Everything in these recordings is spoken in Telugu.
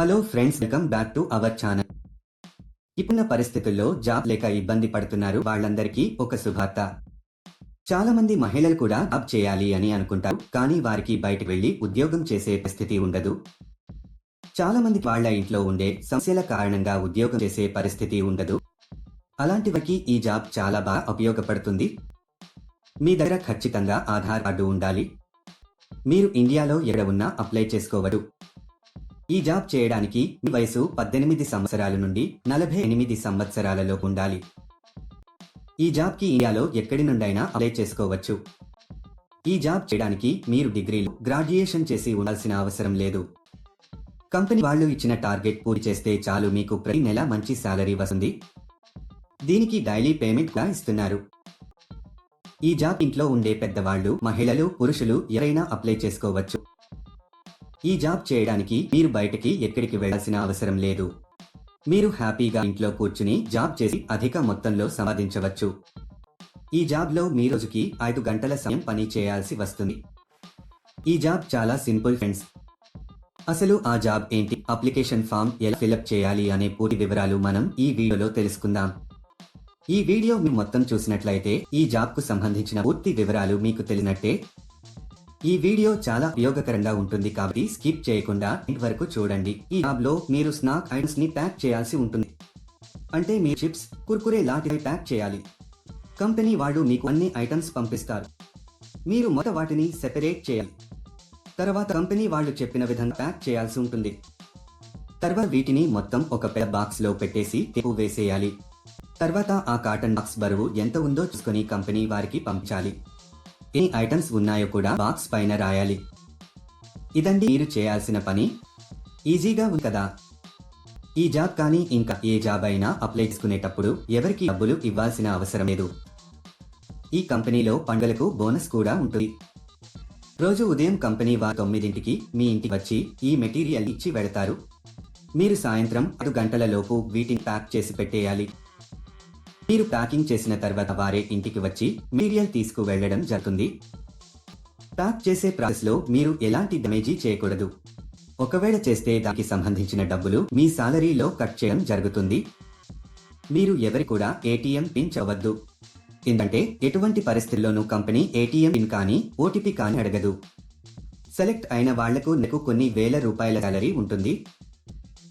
Hello friends welcome back to our channel. ఇప్పుడున్న పరిస్థితుల్లో జాబ్ లేక ఇబ్బంది పడుతున్నారు వాళ్ళందరికీ ఒక శుభార్త. చాలా మంది మహిళలు కూడా జాబ్ చేయాలి అని అనుకుంటారు కానీ వారికి బయట వెళ్ళి ఉద్యోగం చేసే పరిస్థితి ఉండదు. చాలా మంది వాళ్ళ ఇంట్లో ఉండే సమస్యల కారణంగా ఉద్యోగం చేసే పరిస్థితి ఉండదు. అలాంటి వారికి ఈ జాబ్ చాలా బాగా ఉపయోగపడుతుంది. మీ దగ్గర ఖచ్చితంగా ఆధార్ కార్డు ఉండాలి. మీరు ఇండియాలో ఎక్కడ ఉన్నా అప్లై చేసుకోవచ్చు ఈ జాబ్ చేయడానికి మీ వయసు పద్దెనిమిది సంవత్సరాల నుండి నలభై ఎనిమిది సంవత్సరాలలో ఉండాలి. ఈ జాబ్కి ఇండియాలో ఎక్కడి నుండైనా అప్లై చేసుకోవచ్చు. ఈ జాబ్ చేయడానికి మీరు డిగ్రీలు గ్రాడ్యుయేషన్ చేసి ఉండాల్సిన అవసరం లేదు. కంపెనీ వాళ్ళు ఇచ్చిన టార్గెట్ పూర్తి చేస్తే చాలు మీకు ప్రతి నెల మంచి శాలరీ వస్తుంది. దీనికి డైలీ పేమెంట్ కూడా ఇస్తున్నారు. ఈ జాబ్ ఇంట్లో ఉండే పెద్దవాళ్ళు మహిళలు పురుషులు ఎవరైనా అప్లై చేసుకోవచ్చు. ఈ జాబ్ చేయడానికి మీరు బయటకి ఎక్కడికి వెళ్ళాల్సిన అవసరం లేదు. మీరు హ్యాపీగా ఇంట్లో కూర్చుని జాబ్ చేసి అధిక మొత్తంలో సంపాదించవచ్చు. ఈ జాబ్లో మీ రోజుకి ఐదు గంటల సమయం పని చేయాల్సి వస్తుంది. ఈ జాబ్ చాలా సింపుల్ ఫ్రెండ్స్. అసలు ఆ జాబ్ ఏంటి? అప్లికేషన్ ఫామ్ ఎలా ఫిలప్ చేయాలి అనే పూర్తి వివరాలు మనం ఈ వీడియోలో తెలుసుకుందాం. ఈ వీడియో మీ మొత్తం చూసినట్లయితే ఈ జాబ్కు సంబంధించిన పూర్తి వివరాలు మీకు తెలిసినట్టే. ఈ వీడియో చాలా ఉపయోగకరంగా ఉంటుంది కాబట్టి స్కిప్ చేయకుండా ఇంటి వరకు చూడండి. ఈ జాబ్లో మీరు స్నాక్ ఐటమ్స్ని ప్యాక్ చేయాల్సి ఉంటుంది. అంటే మీ చిప్స్ కుర్కురే లాంటివి ప్యాక్ చేయాలి. కంపెనీ వాళ్ళు మీకు అన్ని ఐటమ్స్ పంపిస్తారు. మీరు మొదట వాటిని సెపరేట్ చేయాలి. తర్వాత కంపెనీ వాళ్ళు చెప్పిన విధంగా ప్యాక్ చేయాల్సి ఉంటుంది. తర్వాత వీటిని మొత్తం ఒక పెద్ద బాక్స్లో పెట్టేసి తెప్పు వేసేయాలి. తర్వాత ఆ కాటన్ బాక్స్ బరువు ఎంత ఉందో చూసుకొని కంపెనీ వారికి పంపించాలి. ఎన్ని ఐటమ్స్ ఉన్నాయో కూడా బాక్స్ పైన రాయాలి. ఇదండి మీరు చేయాల్సిన పని. ఈజీగా ఉంది కదా. ఈ జాబ్ కానీ ఇంకా ఏ జాబ్ అయినా అప్లై చేసుకునేటప్పుడు ఎవరికి డబ్బులు ఇవ్వాల్సిన అవసరం లేదు. ఈ కంపెనీలో పండుగలకు బోనస్ కూడా ఉంటుంది. రోజు ఉదయం కంపెనీ వారు తొమ్మిదింటికి మీ ఇంటికి వచ్చి ఈ మెటీరియల్ ఇచ్చి వెడతారు మీరు సాయంత్రం ఐదు గంటలలోపు వీటిని ప్యాక్ చేసి పెట్టేయాలి. మీరు ప్యాకింగ్ చేసిన తర్వాత వారే ఇంటికి వచ్చి మెటీరియల్ తీసుకు వెళ్ళడం జరుగుతుంది. ప్యాక్ చేసే ప్రాసెస్లో మీరు ఎలాంటి డ్యామేజీ చేయకూడదు. ఒకవేళ చేస్తే దానికి సంబంధించిన డబ్బులు మీ సాలరీలో కట్ చేయడం జరుగుతుంది. మీరు ఎవరి కూడా ఏటీఎం పిన్ చవద్దు ఎందుకంటే ఎటువంటి పరిస్థితుల్లోనూ కంపెనీ ఏటీఎం పిన్ కానీ ఓటీపీ కానీ అడగదు. సెలెక్ట్ అయిన వాళ్ళకు నెలకు కొన్ని వేల రూపాయల సాలరీ ఉంటుంది.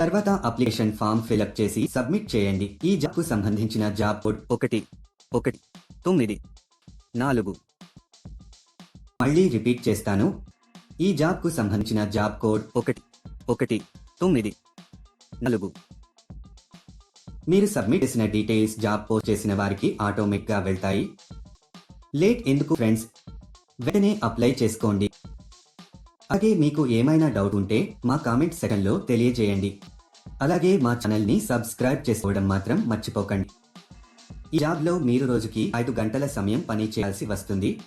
తర్వాత అప్లికేషన్ ఫామ్ ఫిలప్ చేసి సబ్మిట్ చేయండి. ఈ జాబ్కు సంబంధించిన జాబ్ కోడ్ ఒకటి ఒకటి తొమ్మిది నాలుగు. మళ్ళీ రిపీట్ చేస్తాను. ఈ జాబ్కు సంబంధించిన జాబ్ కోడ్ ఒకటి ఒకటి తొమ్మిది నాలుగు. మీరు సబ్మిట్ చేసిన డీటెయిల్స్ జాబ్ పోస్ట్ చేసిన వారికి ఆటోమేటిక్గా వెళ్తాయి. లేట్ ఎందుకు ఫ్రెండ్స్? వెంటనే అప్లై చేసుకోండి. అలాగే మీకు ఏమైనా డౌట్ ఉంటే మా కామెంట్ సెక్షన్లో తెలియజేయండి. అలాగే మా ఛానల్ని సబ్స్క్రైబ్ చేసుకోవడం మాత్రం మర్చిపోకండి. ఈ జాబ్లో మీరు రోజుకి ఐదు గంటల సమయం పని చేయాల్సి వస్తుంది.